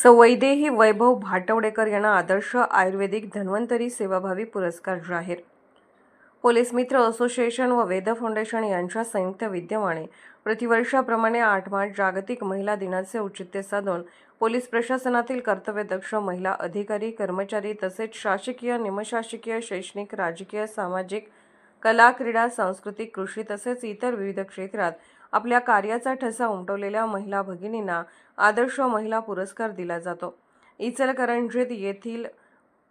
सौ वैदेही वैभव भाटवडेकर यांना आदर्श आयुर्वेदिक धन्वंतरी सेवाभावी पुरस्कार जाहीर. पोलीस मित्र असोसिएशन व वेद फाउंडेशन यांच्या संयुक्त विद्यमाने प्रतिवर्षाप्रमाणे आठ मार्च जागतिक महिला दिनाचे औचित्य साधून पोलीस प्रशासनातील कर्तव्यदक्ष महिला अधिकारी कर्मचारी तसेच शासकीय निमशासकीय शैक्षणिक राजकीय सामाजिक कला क्रीडा सांस्कृतिक कृषी तसेच इतर विविध क्षेत्रात आपल्या कार्याचा ठसा उमटवलेल्या महिला भगिनींना आदर्श महिला पुरस्कार दिला जातो. इचलकरंजीत येथील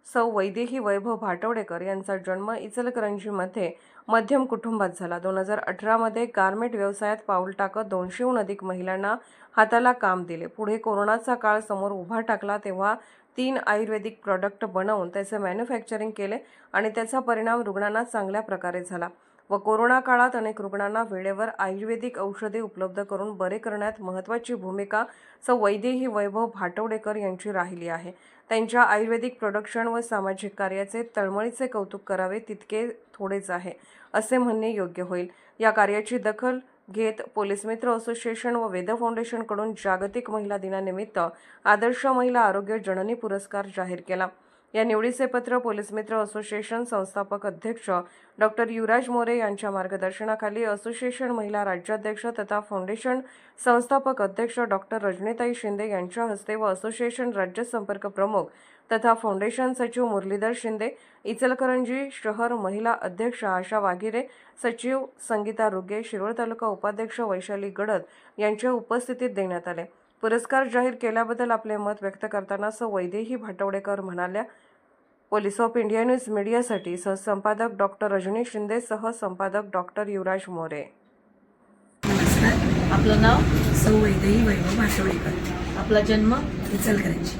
सौ वैदेही वैभव भाटवडेकर यांचा जन्म इचलकरंजीमध्ये मध्यम कुटुंबात झाला. दोन हजार अठरामध्ये गारमेंट व्यवसायात पाऊल टाकत दोनशेहून अधिक महिलांना हाताला काम दिले. पुढे कोरोनाचा काळ समोर उभा टाकला तेव्हा तीन आयुर्वेदिक प्रॉडक्ट बनवून त्याचे मॅन्युफॅक्चरिंग केले आणि त्याचा परिणाम रुग्णांना चांगल्या प्रकारे झाला. व कोरोना काळात अनेक रुग्णांना वेळेवर आयुर्वेदिक औषधे उपलब्ध करून बरे करण्यात महत्त्वाची भूमिका सौ वैदेही वैभव भाटवडेकर यांची राहिली आहे. त्यांच्या आयुर्वेदिक प्रोडक्शन व सामाजिक कार्याचे तळमळीचे कौतुक करावे तितके थोडेच आहे असे म्हणणे योग्य होईल. या कार्याची दखल घेत पोलीस मित्र असोसिएशन व वेद फाउंडेशनकडून जागतिक महिला दिनानिमित्त आदर्श महिला आरोग्य जननी पुरस्कार जाहीर केला. या निवडीचे पत्र पोलीस मित्र असोसिएशन संस्थापक अध्यक्ष डॉक्टर युवराज मोरे यांच्या मार्गदर्शनाखाली असोसिएशन महिला राज्याध्यक्ष तथा फाउंडेशन संस्थापक अध्यक्ष डॉक्टर रजनीताई शिंदे यांच्या हस्ते व असोसिएशन राज्य संपर्क प्रमुख तथा फाउंडेशन सचिव मुरलीधर शिंदे इचलकरंजी शहर महिला अध्यक्ष आशा वाघिरे सचिव संगीता रुगे शिरोळ तालुका उपाध्यक्ष वैशाली गडद यांच्या उपस्थितीत देण्यात आले. पुरस्कार जाहीर केल्याबद्दल आपले मत व्यक्त करताना सौ. वैदेही भाटवडेकर म्हणाल्या पोलीस ऑफ इंडिया न्यूज मीडियासाठी सहसंपादक डॉक्टर रजनी शिंदे सह संपादक डॉक्टर युवराज मोरे. नमस्कार आपलं नाव? सौ. वैदेही वैभव भाटवडेकर. आपला जन्म? इचलकरंजी.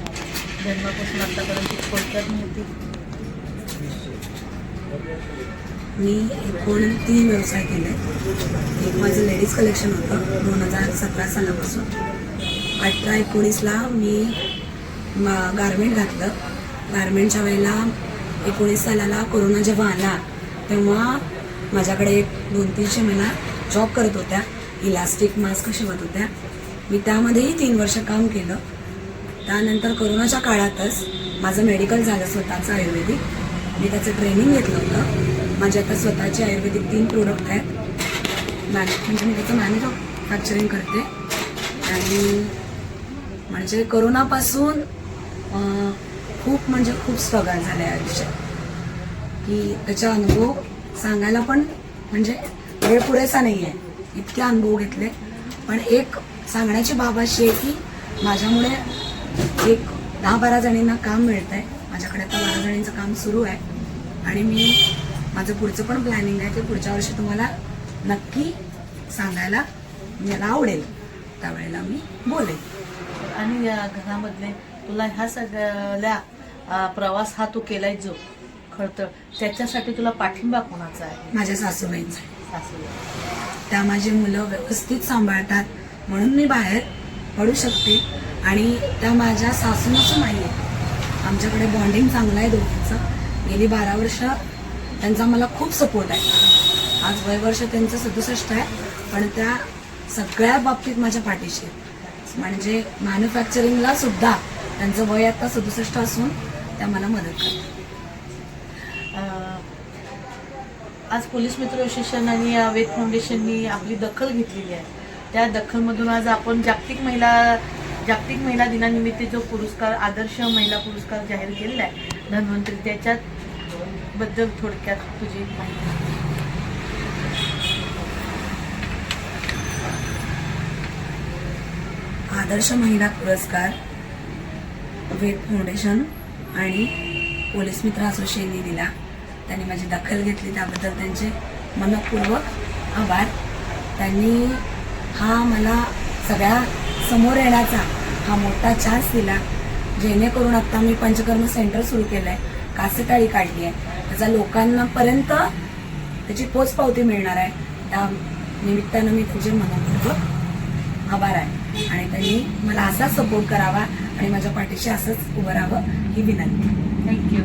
जन्मापासून आतापर्यंत थोडक्यात माहिती मी एकूण तीन व्यवसाय केले. एक माझं लेडीज कलेक्शन होतं दोन हजार सतरा सालापासून. अठरा एकोणीसला मी गारमेंट घातलं. गारमेंटच्या वेळेला एकोणीस सालाला कोरोना जेव्हा आला तेव्हा माझ्याकडे एक दोन तीनशे महिला जॉब करत होत्या. इलास्टिक मास्क शिवत होत्या. मी त्यामध्येही तीन वर्ष काम केलं. त्यानंतर कोरोनाच्या काळातच माझं मेडिकल झालं स्वतःचं आयुर्वेदिक. मी त्याचं ट्रेनिंग घेतलं होतं. माझे आता स्वतःचे आयुर्वेदिक तीन प्रोडक्ट आहेत. मॅन म्हणजे मी त्याचं मॅन्युफॅक्चरिंग करते. आणि म्हणजे कोरोनापासून खूप म्हणजे खूप स्ट्रगल झालं आहे आयुष्यात. की त्याचा अनुभव सांगायला पण म्हणजे वेळ पुरेसा नाही आहे इतके अनुभव घेतले. पण एक सांगण्याची बाब अशी आहे की माझ्यामुळे एक दहा बारा जणींना काम मिळत आहे माझ्याकडे आता बारा जणींचं काम सुरू आहे. आणि मी माझं पुढचं पण प्लॅनिंग आहे की पुढच्या वर्षी तुम्हाला नक्की सांगायला मला आवडेल. त्यावेळेला मी बोलेन. आणि या घरामधले तुला ह्या सगळ्या प्रवास हा तू केलाय जो. खळतळ त्याच्यासाठी तुला पाठिंबा कोणाचा आहे? माझ्या सासूबाईंचा सासूला त्या माझी मुलं व्यवस्थित सांभाळतात म्हणून मी बाहेर पडू शकते. आणि त्या माझ्या सासू नसून नाही आहे आमच्याकडे बॉन्डिंग चांगलं आहे दोघींचं. गेली बारा वर्ष त्यांचा मला खूप सपोर्ट आहे. आज वय वर्ष त्यांचं सदुसष्ट आहे पण त्या सगळ्या बाबतीत माझ्या पाठीशी आहेत. म्हणजे मॅन्युफॅक्चरिंगला सुद्धा त्यांचं वय आता सदुसष्ट असून त्या मला मदत करतात. आज पोलीस मित्र असोसिएशन आणि वेद फाउंडेशननी आपली दखल घेतलेली आहे. त्या दखलमधून आज आपण जागतिक महिला जागतिक महिला दिनानिमित्त जो पुरस्कार आदर्श महिला पुरस्कार जाहीर केलेला आहे धन्वंतरी त्याच्यात बद्दल थोडक्यात तुझी माहिती. आदर्श महिला पुरस्कार वेद फाउंडेशन आणि पोलीस मित्र असोसिएशनने दिला. त्यांनी माझी दखल घेतली. त्याबद्दल त्यांचे मनपूर्वक आभार. त्यांनी हा मला सगळ्या समोर येण्याचा हा मोठा चान्स दिला जेणेकरून आत्ता मी पंचकर्म सेंटर सुरू केलं आहे कासेटाळी काढली आहे. त्याचा लोकांनापर्यंत त्याची पोचपावती मिळणार आहे. त्या निमित्तानं मी तुझे मनपूर्वक आभार आहे. आणि त्यांनी मला असा सपोर्ट करावा आणि माझ्या पाठीशी असंच उभं राहावं ही विनंती. थँक्यू